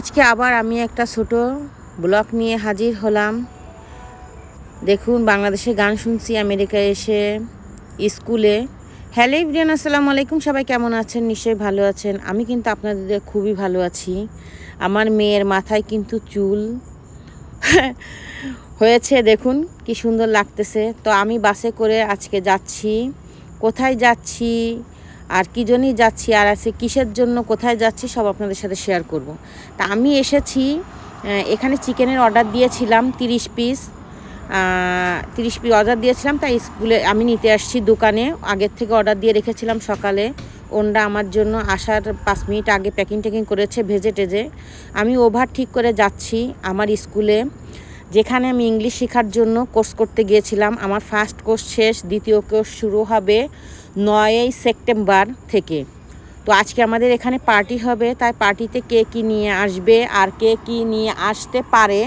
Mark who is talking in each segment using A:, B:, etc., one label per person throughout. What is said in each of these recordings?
A: আজকে আবার আমি একটা ছোট ব্লগ নিয়ে হাজির হলাম। দেখুন বাংলাদেশে গান শুনছি, আমেরিকায় এসে, স্কুলে। হ্যালো ইব্রিয়ান আসসালামু আলাইকুম। সবাই কেমন আছেন? নিশ্চয়ই ভালো আছেন। আমি কিন্তু আপনাদের খুবই ভালো আছি। আমার মেয়ের মাথায় কিন্তু চুল হয়েছে, দেখুন কি সুন্দর লাগতেছে। তো আমি বাসে করে আজকে যাচ্ছি। কোথায় যাচ্ছি? আর কী জন্যই যাচ্ছি, আর আছে কিসের জন্য, কোথায় যাচ্ছি, সব আপনাদের সাথে শেয়ার করব। তা আমি এসেছি এখানে চিকেনের অর্ডার দিয়েছিলাম তিরিশ পিস তিরিশ পিস অর্ডার দিয়েছিলাম, তাই স্কুলে আমি নিতে আসছি দোকানে। আগের থেকে অর্ডার দিয়ে রেখেছিলাম সকালে। ওনরা আমার জন্য আসার পাঁচ মিনিট আগে প্যাকিং ট্যাকিং করেছে ভেজে টেজে আমি ওভার ঠিক করে যাচ্ছি আমার স্কুলে। যেখানে আমি ইংলিশ শেখার জন্য কোর্স করতে গিয়েছিলাম। আমার ফার্স্ট কোর্স শেষ, দ্বিতীয় কোর্স শুরু হবে নয়ই সেপ্টেম্বর থেকে। তো আজকে আমাদের এখানে পার্টি হবে, তাই পার্টিতে কে কী নিয়ে আসবে, আর কে কী নিয়ে আসতে পারে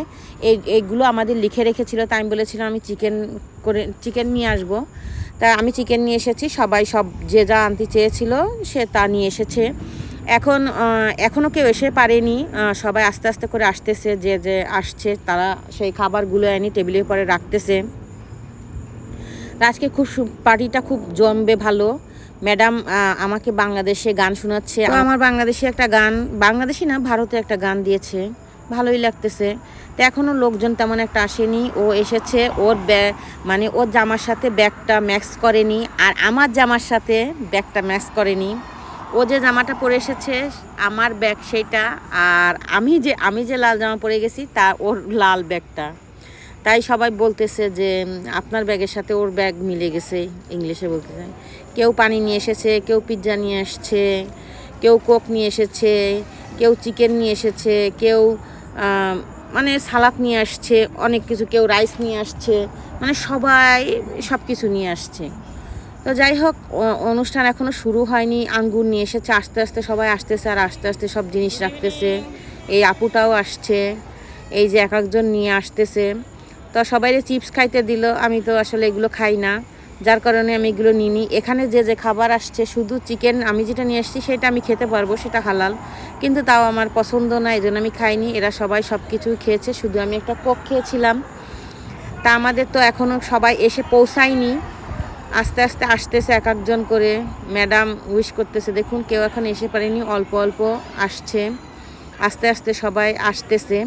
A: এই এইগুলো আমাদের লিখে রেখেছিল। তাই আমি বলেছিলাম আমি চিকেন করে চিকেন নিয়ে আসব। তাই আমি চিকেন নিয়ে এসেছি, সবাই সব যে যা আনতে চেয়েছিল সে তা নিয়ে এসেছে। এখন এখনও কেউ এসে পারেনি সবাই আস্তে আস্তে করে আসতেছে যে যে আসছে তারা সেই খাবারগুলো এনে টেবিলের পরে রাখতেছে। আজকে খুব সু- পার্টিটা খুব জমবে ভালো। ম্যাডাম আমাকে বাংলাদেশে গান শোনাচ্ছে। আমার বাংলাদেশে একটা গান বাংলাদেশি না ভারতে একটা গান দিয়েছে। ভালোই লাগতেছে। তো এখনও লোকজন তেমন একটা আসেনি। ও এসেছে ওর ব্যাগ মানে ওর জামার সাথে ব্যাগটা ম্যাক্স করেনি। আর আমার জামার সাথে ব্যাগটা ম্যাক্স করেনি। ও যে জামাটা পরে এসেছে, আমার ব্যাগ সেইটা, আর আমি যে আমি যে লাল জামা পরে গেছি, তা ওর লাল ব্যাগটা তাই সবাই বলতেছে যে, আপনার ব্যাগের সাথে ওর ব্যাগ মিলে গেছে, ইংলিশে বলতে চাই কেউ পানি নিয়ে এসেছে, কেউ পিৎজা নিয়ে আসছে, কেউ কোক নিয়ে এসেছে, কেউ চিকেন নিয়ে এসেছে, কেউ মানে সালাদ নিয়ে আসছে, অনেক কিছু, কেউ রাইস নিয়ে আসছে মানে সবাই সব কিছু নিয়ে আসছে। তো যাই হোক অনুষ্ঠান এখনও শুরু হয়নি। আঙ্গুর নিয়ে এসেছে, আস্তে আস্তে সবাই আসতেছে আর আস্তে আস্তে সব জিনিস রাখতেছে। এই আপুটাও আসছে, এই যে এক একজন নিয়ে আসতেছে। তো সবাই চিপস খাইতে দিল, আমি তো আসলে এগুলো খাই না। যার কারণে আমি এগুলো নিই এখানে যে যে খাবার আসছে, শুধু চিকেন, আমি যেটা নিয়ে আসছি সেটা আমি খেতে পারব, সেটা হালাল। কিন্তু তাও আমার পছন্দ না এই জন্য আমি খাইনি। এরা সবাই সব কিছুই খেয়েছে, শুধু আমি একটা কোক খেয়েছিলাম। তা আমাদের তো এখনও সবাই এসে পৌঁছায়নি। আস্তে আস্তে আসতেছে এক একজন করে। ম্যাডাম উইশ করতেছে, দেখুন, কেউ এখন এসে পারেনি, অল্প অল্প আসছে। আস্তে আস্তে সবাই আসতেছে।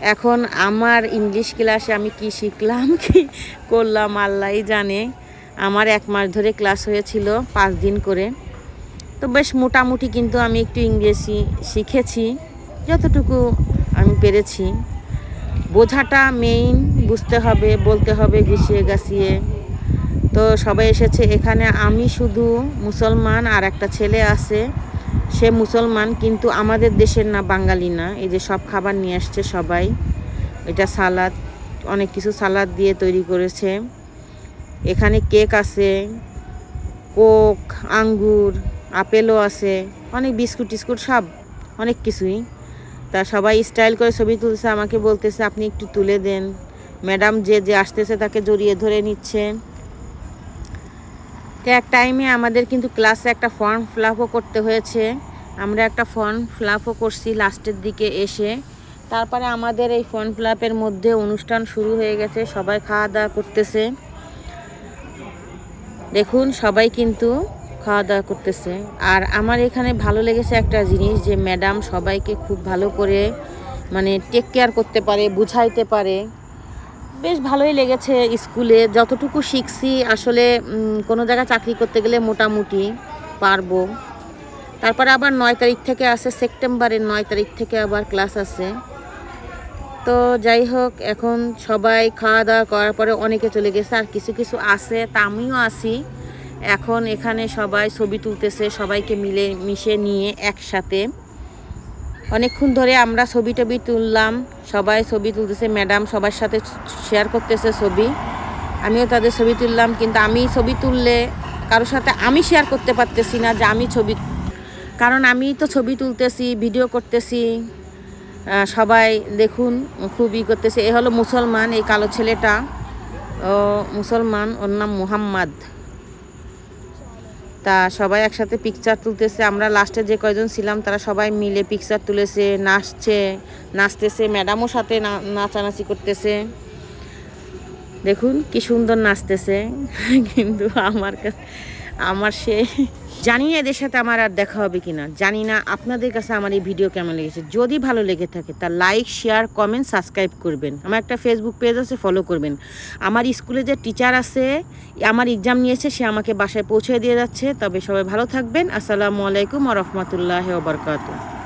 A: এখন আমার ইংলিশ ক্লাসে আমি কি শিখলাম, কি করলাম আল্লাহ জানে। আমার এক মাস ধরে ক্লাস হয়েছিল পাঁচ দিন করে। তো বেশ মোটামুটি কিন্তু আমি একটু ইংরেজি শিখেছি, যতটুকু আমি পেরেছি। বোঝাটা মেইন বুঝতে হবে, বলতে হবে গুছিয়ে গাছিয়ে তো সবাই এসেছে। এখানে আমি শুধু মুসলমান আর একটা ছেলে আছে। সে মুসলমান কিন্তু আমাদের দেশের না, বাঙালি না। এই যে সব খাবার নিয়ে আসছে সবাই। এটা সালাদ, অনেক কিছু সালাদ দিয়ে তৈরি করেছে। এখানে কেক আছে, কোক, আঙ্গুর, আপেলও আছে, অনেক বিস্কুট টিস্কুট সব, অনেক কিছুই। তা সবাই স্টাইল করে ছবি তুলছে, আমাকে বলতেছে, আপনি একটু তুলে দেন। ম্যাডাম যে যে আসতেছে তাকে জড়িয়ে ধরে নিচ্ছে। তো এক টাইমে আমাদের কিন্তু ক্লাসে একটা ফর্ম ফিল করতে হয়েছে। আমরা একটা ফর্ম ফিল করছি লাস্টের দিকে এসে। তারপরে আমাদের এই ফর্ম ফিল মধ্যে অনুষ্ঠান শুরু হয়ে গেছে, সবাই খাওয়া দাওয়া করতেছে। দেখুন, সবাই কিন্তু খাওয়া দাওয়া করতেছে। আর আমার এখানে ভালো লেগেছে একটা জিনিস যে ম্যাডাম সবাইকে খুব ভালো করে মানে টেক কেয়ার করতে পারে, বুঝাইতে পারে। বেশ ভালোই লেগেছে স্কুলে। যতটুকু শিখছি, আসলে কোনো জায়গায় চাকরি করতে গেলে মোটামুটি পারব। তারপরে আবার নয় তারিখ থেকে আছে সেপ্টেম্বরের নয় তারিখ থেকে আবার ক্লাস আছে তো যাই হোক, এখন সবাই খাওয়া দাওয়া করার পরে অনেকে চলে গেছে, আর কিছু কিছু আছে, তা আমিও আছি। এখন এখানে সবাই ছবি তুলতেছে, সবাইকে মিলে, মিশে নিয়ে একসাথে। অনেকক্ষণ ধরে আমরা ছবি টবি তুললাম। সবাই ছবি তুলতেছে, ম্যাডাম সবার সাথে শেয়ার করতেছে ছবি। আমিও তাদের ছবি তুললাম, কিন্তু আমি ছবি তুললে কারোর সাথে আমি শেয়ার করতে পারতেছি না যে আমি ছবি কারণ আমি তো ছবি তুলতেছি, ভিডিও করতেছি। সবাই দেখুন খুবই করতেছে। এ হলো মুসলমান, এই কালো ছেলেটা। মুসলমান, ওর নাম মুহাম্মদ। তা সবাই একসাথে পিকচার তুলতেছে। আমরা লাস্টে যে কয়জন ছিলাম, তারা সবাই মিলে পিকচার তুলেছে, নাচছে, নাচতেছে ম্যাডামও সাথে নাচানাচি করতেছে। দেখুন কি সুন্দর নাচতেছে। কিন্তু আমার কাছে আমার সে জানি না এদের সাথে আমার আর দেখা হবে কিনা, জানি না। আপনাদের কাছে আমার এই ভিডিও কেমন লেগেছে? যদি ভালো লেগে থাকে, তা লাইক শেয়ার কমেন্ট সাবস্ক্রাইব করবেন। আমার একটা ফেসবুক পেজ আছে ফলো করবেন। আমার স্কুলে যে টিচার আছে, আমার এক্সাম নিয়েছে, সে আমাকে বাসায় পৌঁছে দিয়ে যাচ্ছে। তবে সবাই ভালো থাকবেন। আসসালামু আলাইকুম রহমতুল্লাহ ওবরকাতু